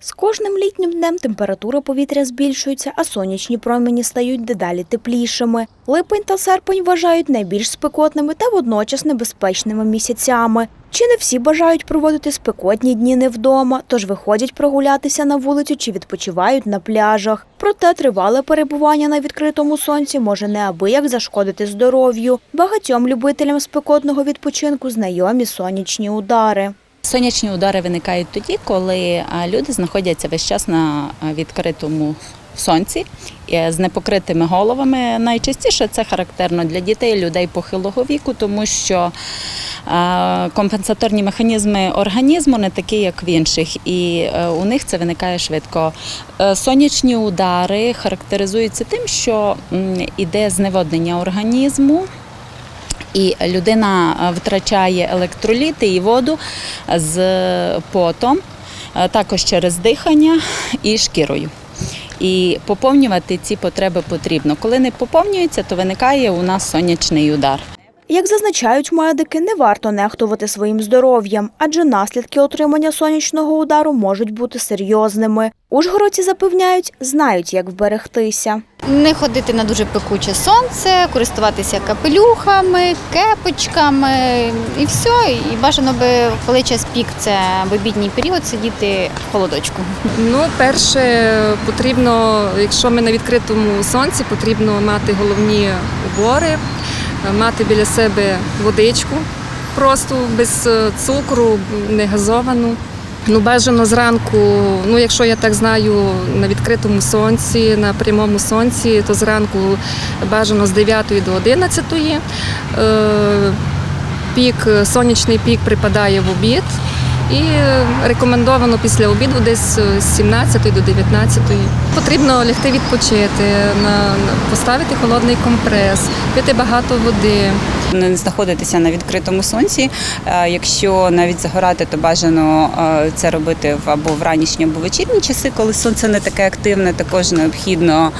З кожним літнім днем температура повітря збільшується, а сонячні промені стають дедалі теплішими. Липень та серпень вважають найбільш спекотними та водночас небезпечними місяцями. Чи не всі бажають проводити спекотні дні не вдома, тож виходять прогулятися на вулицю чи відпочивають на пляжах. Проте тривале перебування на відкритому сонці може неабияк зашкодити здоров'ю. Багатьом любителям спекотного відпочинку знайомі сонячні удари. Сонячні удари виникають тоді, коли люди знаходяться весь час на відкритому сонці е, з непокритими головами. Найчастіше це характерно для дітей, людей похилого віку, тому що компенсаторні механізми організму не такі, як в інших, і е, у них це виникає швидко. Е, Сонячні удари характеризуються тим, що м, іде зневоднення організму. І людина е, втрачає електроліти і воду з потом, е, також через дихання і шкірою. І поповнювати ці потреби потрібно. Коли не поповнюється, то виникає у нас сонячний удар. Як зазначають медики, не варто нехтувати своїм здоров'ям, адже наслідки отримання сонячного удару можуть бути серйозними. Ужгородці запевняють, знають, як вберегтися. Не ходити на дуже пекуче сонце, користуватися капелюхами, кепочками і все. І бажано би, коли час пік, це в обідній період, сидіти в холодочку. Ну, перше, потрібно, якщо ми на відкритому сонці, потрібно мати головні убори, мати біля себе водичку, просто без е, цукру, не газовану. Ну, бажано зранку, ну якщо я так знаю, на відкритому сонці, на прямому сонці, то зранку бажано з 9 до 11. Е, Пік, сонячний пік припадає в обід. І рекомендовано після обіду десь з 17 до 19. Потрібно лягти відпочити, поставити холодний компрес, пити багато води. не знаходитися на відкритому сонці. Е, Якщо навіть загорати, то бажано е, це робити або в ранішні, або вечірні часи, коли сонце не таке активне. Також необхідно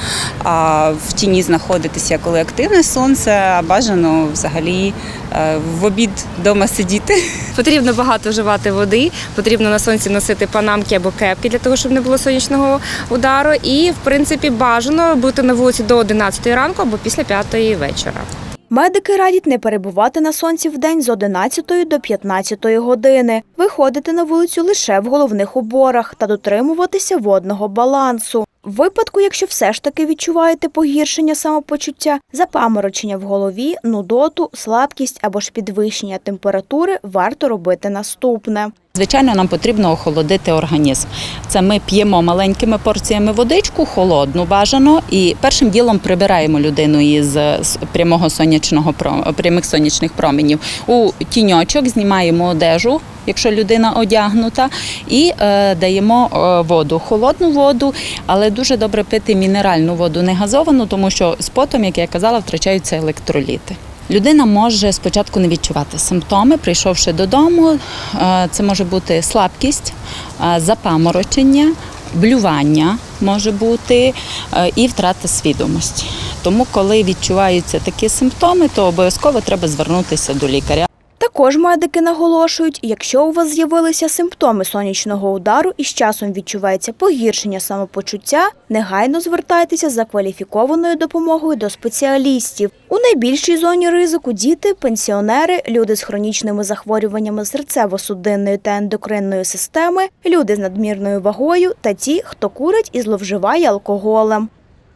в тіні знаходитися, коли активне сонце, а бажано взагалі е, в обід вдома сидіти. Потрібно багато вживати води, потрібно на сонці носити панамки або кепки для того, щоб не було сонячного удару. І, в принципі, бажано бути на вулиці до 11 ранку або після 5 вечора. Медики радять не перебувати на сонці в день з 11 до 15 години, виходити на вулицю лише в головних уборах та дотримуватися водного балансу. В випадку, якщо все ж таки відчуваєте погіршення самопочуття, запаморочення в голові, нудоту, слабкість або ж підвищення температури, варто робити наступне. Звичайно, нам потрібно охолодити організм. Це ми п'ємо маленькими порціями водичку, холодну бажано, і першим ділом прибираємо людину із прямого сонячного прямих сонячних променів. У тіньочок знімаємо одежу, якщо людина одягнута, і е, даємо е, воду, холодну воду, але дуже добре пити мінеральну воду, не газовану, тому що з потом, як я казала, втрачаються електроліти. Людина може спочатку не відчувати симптоми, прийшовши додому. е, Це може бути слабкість, е, запаморочення, блювання може бути і втрата свідомості. Тому, коли відчуваються такі симптоми, то обов'язково треба звернутися до лікаря. Також медики наголошують, якщо у вас з'явилися симптоми сонячного удару і з часом відчувається погіршення самопочуття, негайно звертайтеся за кваліфікованою допомогою до спеціалістів. У найбільшій зоні ризику діти, пенсіонери, люди з хронічними захворюваннями серцево-судинної та ендокринної системи, люди з надмірною вагою та ті, хто курить і зловживає алкоголем.